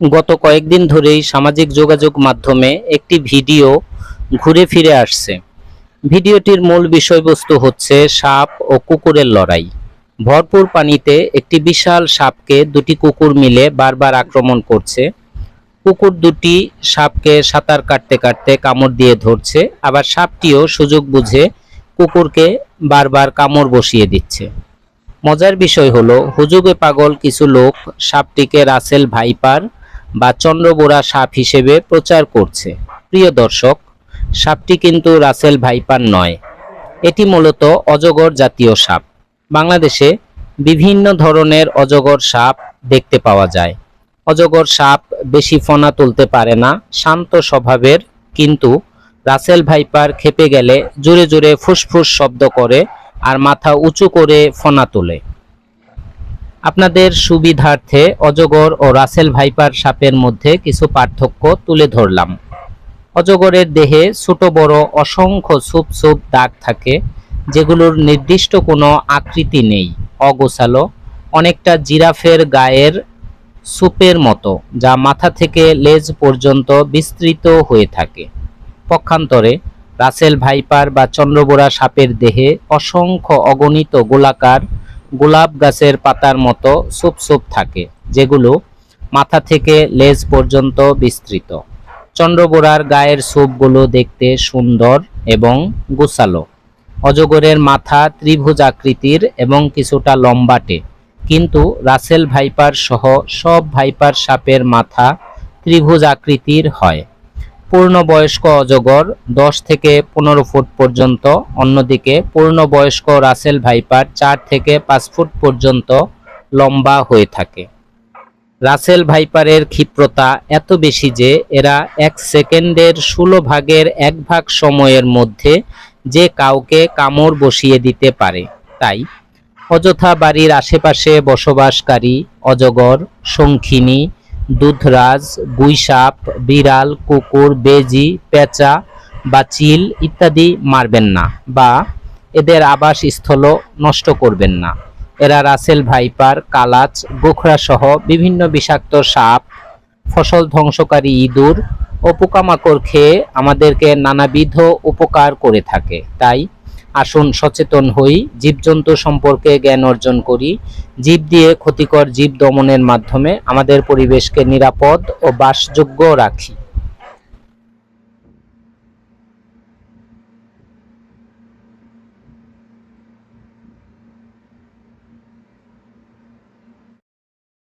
গত কয়েকদিন ধরেই সামাজিক যোগাযোগ মাধ্যমে একটি ভিডিও ঘুরে ফিরে আসছে। ভিডিওটির মূল বিষয়বস্তু হচ্ছে সাপ ও কুকুরের লড়াই। ভরপুর পানিতে একটি বিশাল সাপকে দুটি কুকুর মিলে বারবার আক্রমণ করছে। কুকুর দুটি সাপকে সাঁতার কাটতে কাটতে কামড় দিয়ে ধরছে, আবার সাপটিও সুযোগ বুঝে কুকুরকে বারবার কামড় বসিয়ে দিচ্ছে। মজার বিষয় হলো, হুজুগে পাগল কিছু লোক সাপটিকে রাসেল ভাইপার বা চন্দ্রবোরা সাপ হিসেবে প্রচার করছে। প্রিয় দর্শক, সাপটি কিন্তু রাসেল ভাইপার নয়। এটি মূলত অজগর জাতীয় সাপ। বাংলাদেশে বিভিন্ন ধরনের অজগর সাপ দেখতে পাওয়া যায়। অজগর সাপ বেশি ফনা তুলতে পারে না, শান্ত স্বভাবের, কিন্তু রাসেল ভাইপার খেপে গেলে জোরে জোরে ফুসফুস শব্দ করে আর মাথা উঁচু করে ফনা তোলে। আপনাদের সুবিধার্থে অজগর ও রাসেল ভাইপার সাপের মধ্যে কিছু পার্থক্য তুলে ধরলাম। অজগরের দেহে ছোট বড় অসংখ্য সুপ সুপ দাগ থাকে, যেগুলোর নির্দিষ্ট কোনো আকৃতি নেই, অগোছালো, অনেকটা জিরাফের গায়ের সুপের মতো, যা মাথা থেকে লেজ পর্যন্ত বিস্তৃত হয়ে থাকে। পক্ষান্তরে, রাসেল ভাইপার বা চন্দ্রবোরা সাপের দেহে অসংখ্য অগণিত গোলাকার গোলাপ গাছের পাতার মতো সুপ সুপ থাকে, যেগুলো মাথা থেকে লেজ পর্যন্ত বিস্তৃত। চন্দ্রবোরার গায়ের সুপগুলো দেখতে সুন্দর এবং গোছালো। অজগরের মাথা ত্রিভুজ আকৃতির এবং কিছুটা লম্বাটে, কিন্তু রাসেল ভাইপার সহ সব ভাইপার সাপের মাথা ত্রিভুজ আকৃতির হয়। পূর্ণবয়স্ক অজগর দশ থেকে পনেরো ফুট পর্যন্ত, অন্যদিকে পূর্ণবয়স্ক রাসেল ভাইপার চার থেকে পাঁচ ফুট পর্যন্ত লম্বা হয়ে থাকে। রাসেল ভাইপারের ক্ষিপ্রতা এত বেশি যে এরা এক সেকেন্ডের ষোলো ভাগের এক ভাগ সময়ের মধ্যে যে কাউকে কামড় বসিয়ে দিতে পারে। তাই অযথা বাড়ির আশেপাশে বসবাসকারী অজগর, শঙ্খিনী দুধরাজ গুইসাপ বিড়াল, কুকুর, বেজি, পেঁচা বা চিল ইত্যাদি মারবেন না বা এদের আবাসস্থল নষ্ট করবেন না। এরা রাসেল ভাইপার, কালাচ, গোখরা সহ বিভিন্ন বিষাক্ত সাপ, ফসল ধ্বংসকারী ইঁদুর ও পোকামাকড় খেয়ে আমাদেরকে নানাবিধ উপকার করে থাকে। তাই আসুন সচেতন হই, জীবজন্তু সম্পর্কে জ্ঞান অর্জন করি। জীব দিয়ে ক্ষতিকর জীব দমনের মাধ্যমে আমাদের পরিবেশকে নিরাপদ ও বাসযোগ্য রাখি।